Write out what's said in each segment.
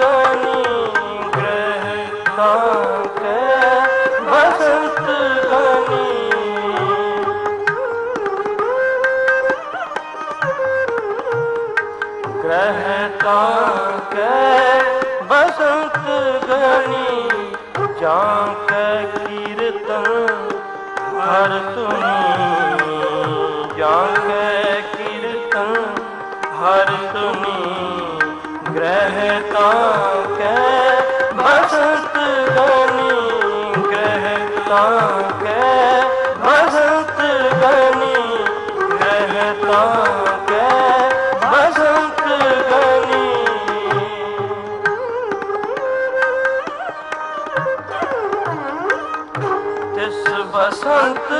ਗਨੀ ਗ੍ਰਹਿ ਤਾਂ ਕੈ ਬਸੰਤ ਗਨੀ ਗ੍ਰਹਿ ਬਸੰਤ ਗਨੀ ਗ੍ਰਹਿ ਬਸੰਤ ਗਣੀ ਜਾਂ ਕੈ ਕੀਰਤਨ ਹਰ ਤੁਨੀ ਤੁਨੀ ਗ੍ਰਹਿ ਤਾਂ ਕੈ ਬਸੰਤ ਗਣੀ ਗ੍ਰਹਿ ਤਾਂ ਕੈ ਬਸੰਤ ਗਣੀ ਗ੍ਰਹਿ ਤਾਂ ਕੈ ਬਸੰਤ ਗਣੀ ਤਿਸ ਬਸੰਤ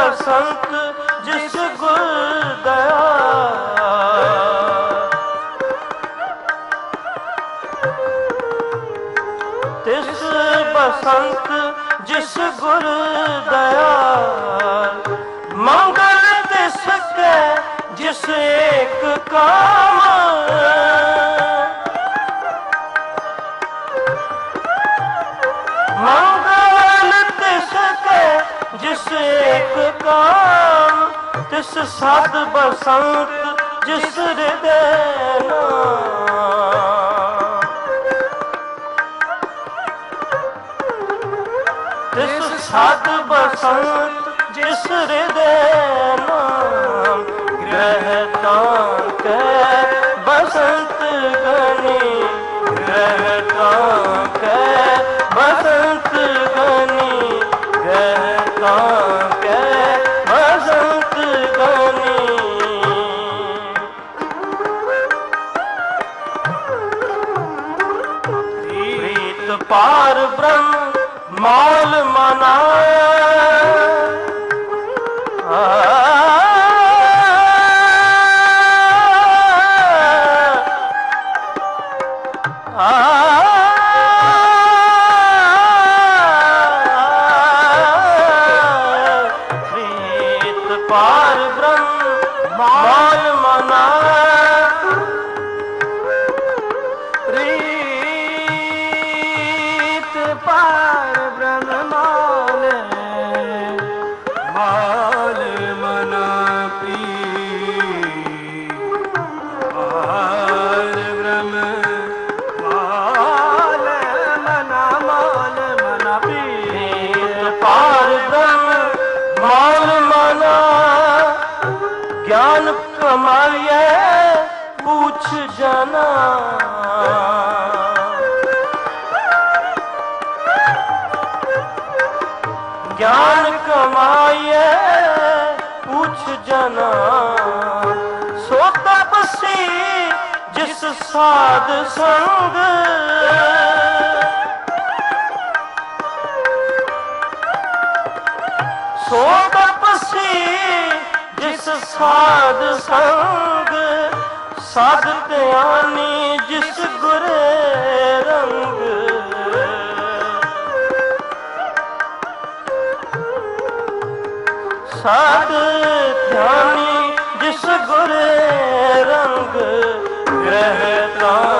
ਬਸੰਤ ਜਿਸ ਗੁਰ ਦਇਆ ਤਿਸ ਬਸੰਤ ਜਿਸ ਗੁਰ ਦਇਆ ਮੰਗਲ ਤਿਸ ਕੈ ਜਿਸ ਏਕ ਕਾਮ। ਕਾਮ ਤਿਸ ਸਦ ਬਸੰਤ, ਜਿਸ ਹਿਰਦੈ ਨਾਮ। ਤਿਸ ਸਦ ਬਸੰਤ, ਜਿਸ ਹਿਰਦੈ ਨਾਮ, ਗ੍ਰਹਿ ਤਾਂ Mom? ਗਿਆਨ ਕਮਾਈਏ ਪੁੱਛ ਜਨਾ। ਸੋ ਤਪਸੀ ਜਿਸ ਸਾਧ ਸੰਗ। ਸੋ ਤਪਸੀ ਜਿਸ ਸਾਧ ਸੰਗ। ਸਾਧ ਧਿਆਨੀ ਜਿਸ ਗੁਰੇ ਸਾਧ ਧਿਆਨੀ ਜਿਸ ਗੁਰੇ ਰੰਗ ਗ੍ਰਹਿ ਤਾਂ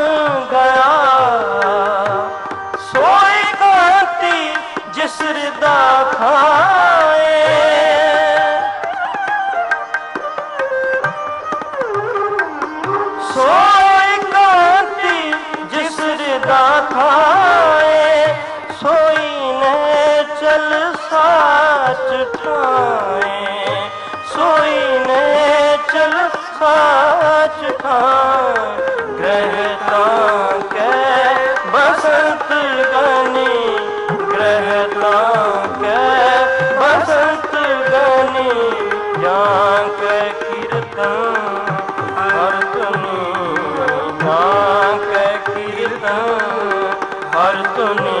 ਹਿਰਦਾ ਖਾਏ ਸੋਈ ਕਾਂਤੀ ਜਿਸ ਹਿਰਦਾ ਖਾਏ ਸੋਈ ਨੇ ਚਲ ਸਾਚ ਠਾਏ। ਸੋਈ ਨੇ ਚਲ ਸਾਚ ਠਾਏ। ਹਰ ਤੁਨੀ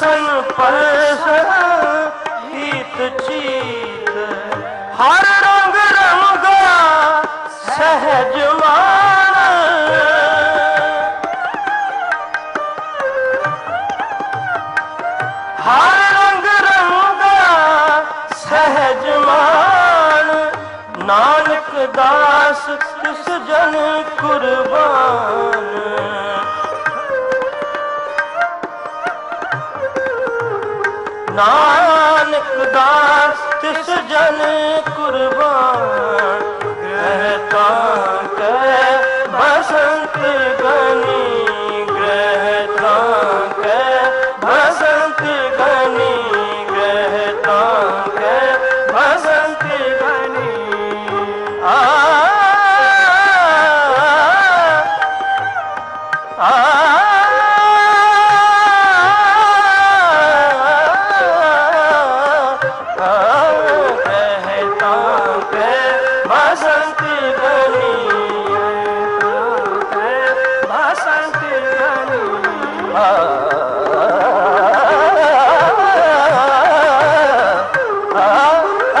ਦਰਸ਼ਨ ਪਰਸਨ ਹੀਤ ਚੀਤ। ਹਰ ਰੰਗ ਰੰਗਾ ਸਹਿਜ ਮਾਨ ਹਰ ਰੰਗ ਰੰਗਾ ਸਹਿਜ ਮਾਨ ਨਾਨਕ ਦਾਸ ਨਾਨਕ ਦਾਸ ਤਿਸ ਜਨ ਕੁਰਬਾਨ।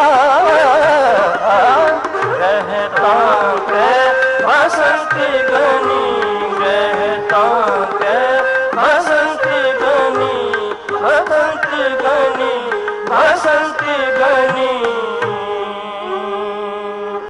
Ah!